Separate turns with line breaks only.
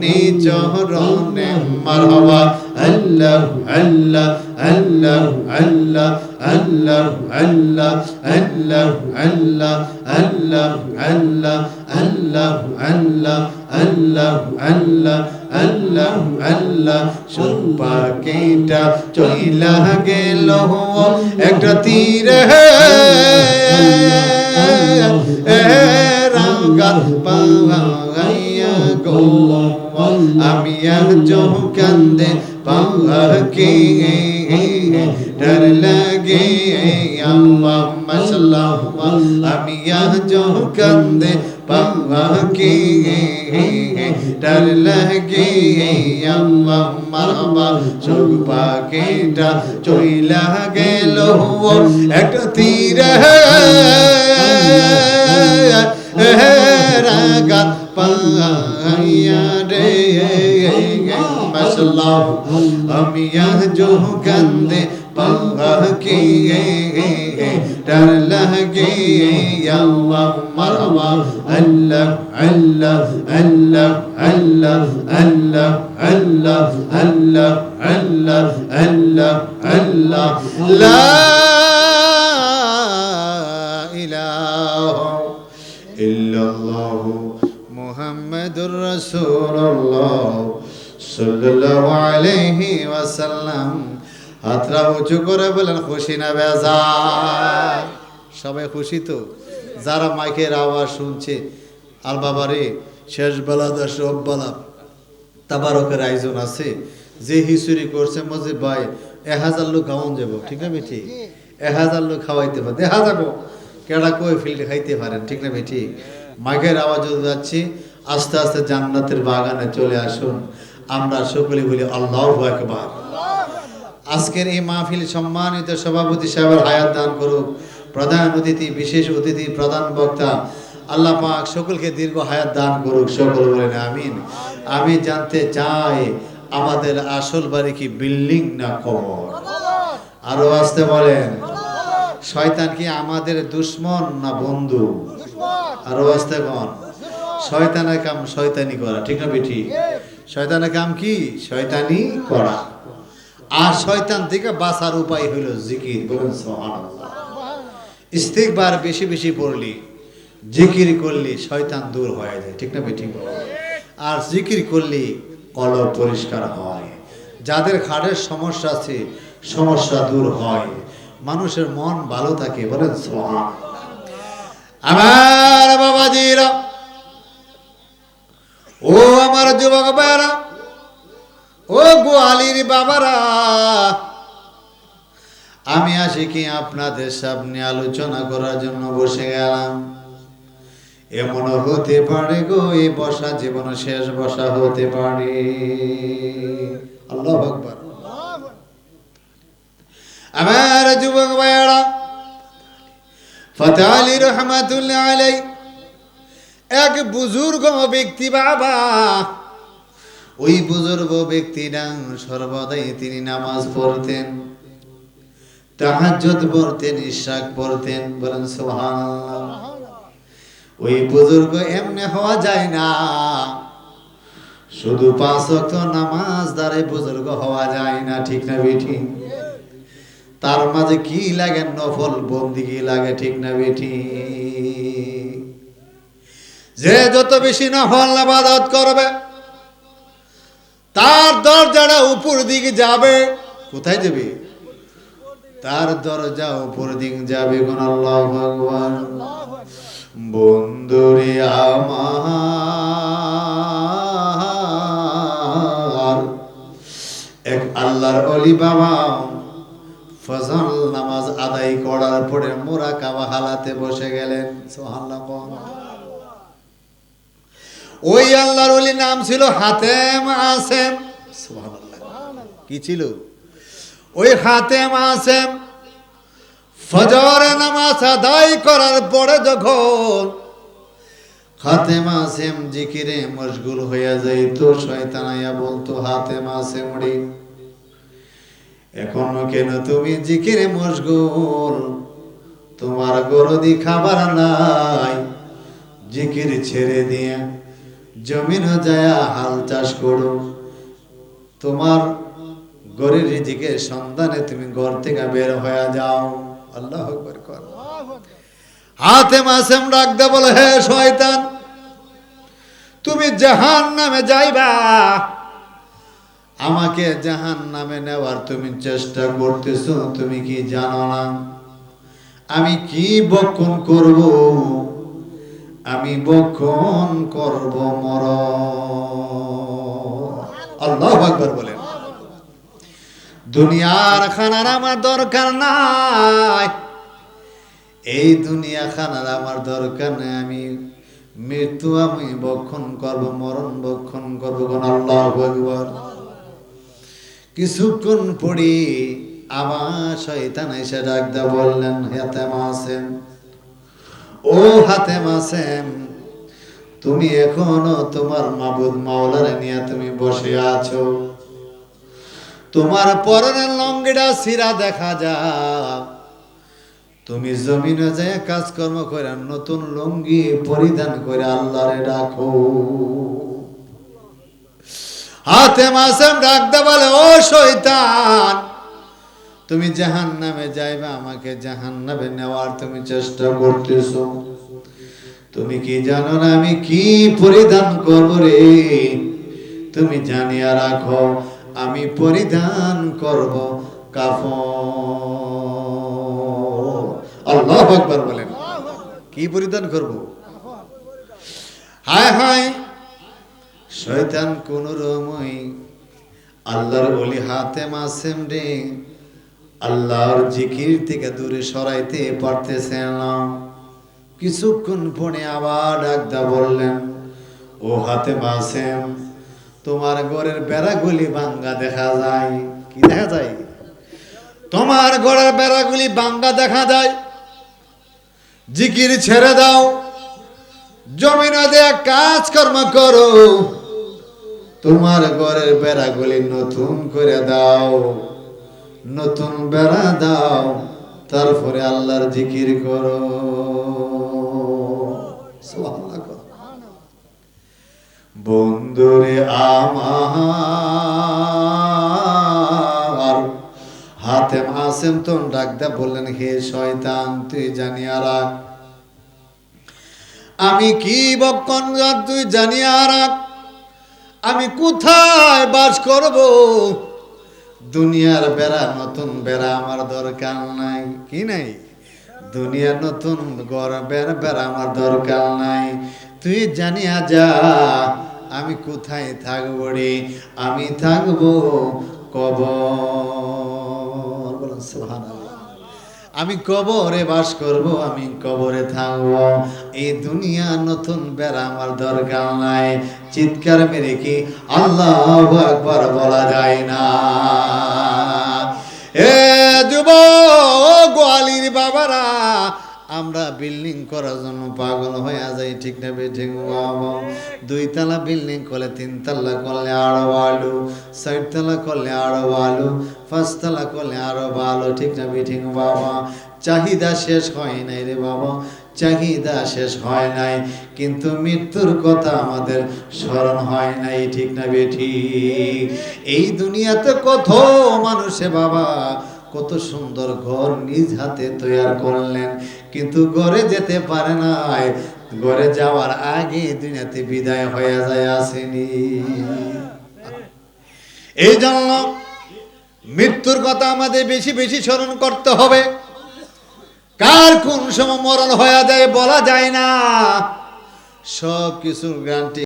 নিচরণে মারহাবা, আল্লাহ আল্লাহ আল্লাহ আল্লাহ আল্লাহ আল্লাহ আল্লাহ আল্লাহ আল্লাহ আল্লাহ আল্লাহ আল্লাহ আল্লাহ আল্লাহ আল্লাহ আল্লাহ সোপা কেটা চইলা গেল একটা তীরে। রাঙ্গা গাইয়া গো। আমি একজন কান্দে পাখি কে? लगे अम्मा मसला अमिया जो কান্দে पावा के डर लगे अम्मा मामा চুপা কেটা চইলা গেল একটা তীর রাগা পাইয়া রে মশলা আমি আজ কান্দে পাখি ডর লাগে আল্লাহ মারহাবা আল্লাহ আল্লাহ আল্লাহ আল্লাহ আল্লাহ আল্লাহ আল্লাহ আল্লাহ আল্লাহ আল্লাহ লা ইলাহা ইল্লাল্লাহ মুহাম্মাদুর রাসূলুল্লাহ সাল্লাল্লাহু আলাইহি ওয়াসাল্লাম হাতরা উঁচু করে বলেন, খুশি না বেজার? সবাই খুশি তো? যারা মাইকের আওয়াজ শুনছে আর বাবারে, শেষ বেলা দা সব বেলা তাবারকের আয়োজন আছে। যে হিসুরি করছে মজিদ ভাই, এক হাজার লোক খাওয়ান যাব ঠিক না বেঠি এক হাজার লোক খাওয়াইতে পারে। দেখা যাব। কেডা কই ফিল্ড খাইতে পারেন? ঠিক না বেঠি মাঘের আওয়াজ যাচ্ছি, আস্তে আস্তে জান্নাতের বাগানে চলে আসুন। আমরা সকলে বলি, আল্লাহ একবার আজকের এই মাহফিল সম্মানিত সভাপতি সাহেবের হায়াত দান করুক। প্রধান অতিথি, বিশেষ অতিথি, প্রধান বক্তা, আল্লাহ পাক সকলকে দীর্ঘ হায়াত দান করুক, সকল বলেন আমিন। আমি জানতে চাই, আমাদের আসল বাড়ি কি বিল্ডিং না কবর? আরও আসতে বলেন, শয়তান কি আমাদের দুশ্মন না বন্ধু? আরও আসতে কন শয়তানের কাম শয়তানি করা, ঠিক না বেঠি শয়তানের কাম কি? শয়তানি করা। আর শয়তান থেকে বাঁচার উপায় হইল জিকির, বলুন ইস্তিকবার বেশি বেশি পড়লি, জিকির করলি শয়তান দূর হয়ে যায়, ঠিক না বেঠিক আর জিকির করলি কলব পরিষ্কার হয়। যাদের খাড়ের সমস্যা আছে, সমস্যা দূর হয়। মানুষের মন ভালো থাকে, বলেন আমার বাবাজিরা, ও আমার যুবক ভাইরা ও গোয়ালির বাবারা, আমি আসি কি আপনাদের সামনে আলোচনা করার জন্য বসে গেলাম। এমন হতে পারে গো, এই বসা জীবন শেষ বসা হতে পারে। আল্লাহ আকবার। আমার যুবক ভাইয়ারা, ফতে আলী রহমাতুল্লাহ আলাই এক বুজুর্গ ব্যক্তি বাবা ওই বুজুর্গ ব্যক্তিরা সর্বদাই তিনি নামাজ পড়তেন, তাহাজ্জুদ পড়তেন ইশাক পড়তেন, বলেন সুবহানাল্লাহ। ওই বুজুর্গ এমনি হওয়া যায় না। শুধু পাঁচ ওয়াক্ত নামাজ দ্বারাই বুজুর্গ হওয়া যায় না, ঠিক না বেঠি? তার মাঝে কি লাগে? নফল বন্দি কি লাগে, ঠিক না বেঠি? যে যত বেশি নফল আবাদত করবে তার দরজাটা উপর দিকে যাবে। কোথায় যাবে? তার দরজা উপর দিক যাবে কোন আল্লাহ ভগবান। বন্ধুরে আমার, এক আল্লাহর অলি বাবা ফজল নামাজ আদায় করার পরে মোরা কাবা হালাতে বসে গেলেন। সোহাল্লাহ ওই আল্লাহর অলি নাম ছিল হাতেম আসেম। কি ছিল? ওই হাতেম আসেম। ফজর নামাজ আদায় করার পরে যখন হাতেম আসেম জিকিরে মশগুল হইয়া যাইত শয়তানাইয়া বলতো, হাতেম আসেম রে এখনও কেন তুমি জিকিরে মশগুল? তোমার গরদি খাবার নাই, জিকির ছেড়ে দিয়ে জমিনও যায় হাল চাষ করো। তোমার গরের রিজিকের সন্ধানে তুমি ঘর থেকে বের হয়ে যাও। আল্লাহ হাতে মাসেম ডাকতে বলে, হে শয়তান, তুমি জাহান নামে যাইবা। আমাকে জাহান নামে নেওয়ার তুমি চেষ্টা করতেছ, তুমি কি জানো না? আমি কি বক্ষণ করব? আমি বক্ষণ করব মর। আল্লাহ আকবার বলেন। দুনিয়ার খানার আমার দরকার নাই। এই দুনিয়া খানার আমার দরকার নেই। আমি মৃত্যু আমি বক্ষণ করব, মরণ বক্ষণ করব কোন আল্লাহ আকবার। কিছুক্ষণ পড়ি আমার শয়তান এসে ডাকদা বললেন হাতে মাসেম ও হাতে মাসেম, তুমি এখনও তোমার মাবুদ মাওলারে নিয়ে তুমি বসে আছো। তোমার পরনের লঙ্গিটা সিরা দেখা যা তুমি জমিনে যে কাজকর্ম করে নতুন লুঙ্গি পরিধান করে আল্লাহরে ডাকো। হাতে মাসেম ডাকতে বলে, ও শয়তান তুমি জাহান নামে যাইবা, আমাকে জাহান নামে নেওয়ার তুমি চেষ্টা করতেছ। তুমি কি জানো না আমি কি পরিধান করব রে? তুমি জানিয়া রাখো, আমি পরিধান করব কাফন। আল্লাহ বলেন। কি পরিধান করব? হায় হায়, শয়তান কোন রমই আল্লাহর বলি হাতে মাসেম রে। আল্লাহর জিকির থেকে দূরে সরাইতে পারতেছে না। কিছুক্ষণ পরে আবার ডাকদা বললেন, ও হাতে মাসেম তোমার ঘরের বেড়াগুলি ভাঙ্গা দেখা যায়। কি দেখা যায়? তোমার ঘরের বেড়াগুলি ভাঙ্গা দেখা যায়। জিকির ছেড়ে দাও। জমিনে দেয়া কাজকর্ম করো। তোমার ঘরের বেড়াগুলি নতুন করে দাও। নতুন বেড়া দাও, তারপরে আল্লাহর জিকির করো। বন্ধুরে আমার, হাতে মাসেম তো ডাকতে বললেন, হে শয়তান, তুই জানিয়া রাখ আমি কি বক্ষণ তুই জানিয়া রাখ আমি কোথায় বাস করব? দুনিয়ার বেড়া নতুন বেড়া আমার দরকার নাই। কি নাই? দুনিয়ার নতুন গড় বেড়া বেড়া আমার দরকার নাই। তুই জানিয়া যা আমি কোথায় থাকব রে? আমি থাকব কবর। বলুন সুবহানাল্লাহ। আমি কবরে বাস করব, আমি কবরে থাকব। এই দুনিয়া নতুন বেড়া আমার দরকার নাই। চিৎকার মেরে কি আল্লাহ একবার বলা যায় না। এ যুব গোয়ালির বাবারা আমরা বিল্ডিং করার জন্য পাগল হয়ে যাই, ঠিক না ঠিক বাবা দুই তলা বিল্ডিং করলে তিন তলা করলে আরও ভালো তলা করলে আরও ভালো, পাঁচতলা করলে আরও ভালো, ঠিক না ঠিক বাবা, চাহিদা শেষ হয় নাই রে বাবা, চাহিদা শেষ হয় নাই, কিন্তু মৃত্যুর কথা আমাদের স্মরণ হয় নাই, ঠিক না বেঠি এই দুনিয়াতে কত মানুষে বাবা, কত সুন্দর ঘর নিজ হাতে তৈরি করলেন কিন্তু গড়ে যেতে পারে নাই। গড়ে যাওয়ার আগে দুনিয়াতে বিদায় হয়ে যায় আসেনি। এই জন্য মৃত্যুর কথা আমাদের বেশি বেশি স্মরণ করতে হবে। কার কোন সময় মরণ হয়ে যায় বলা যায় না। সব কিছুর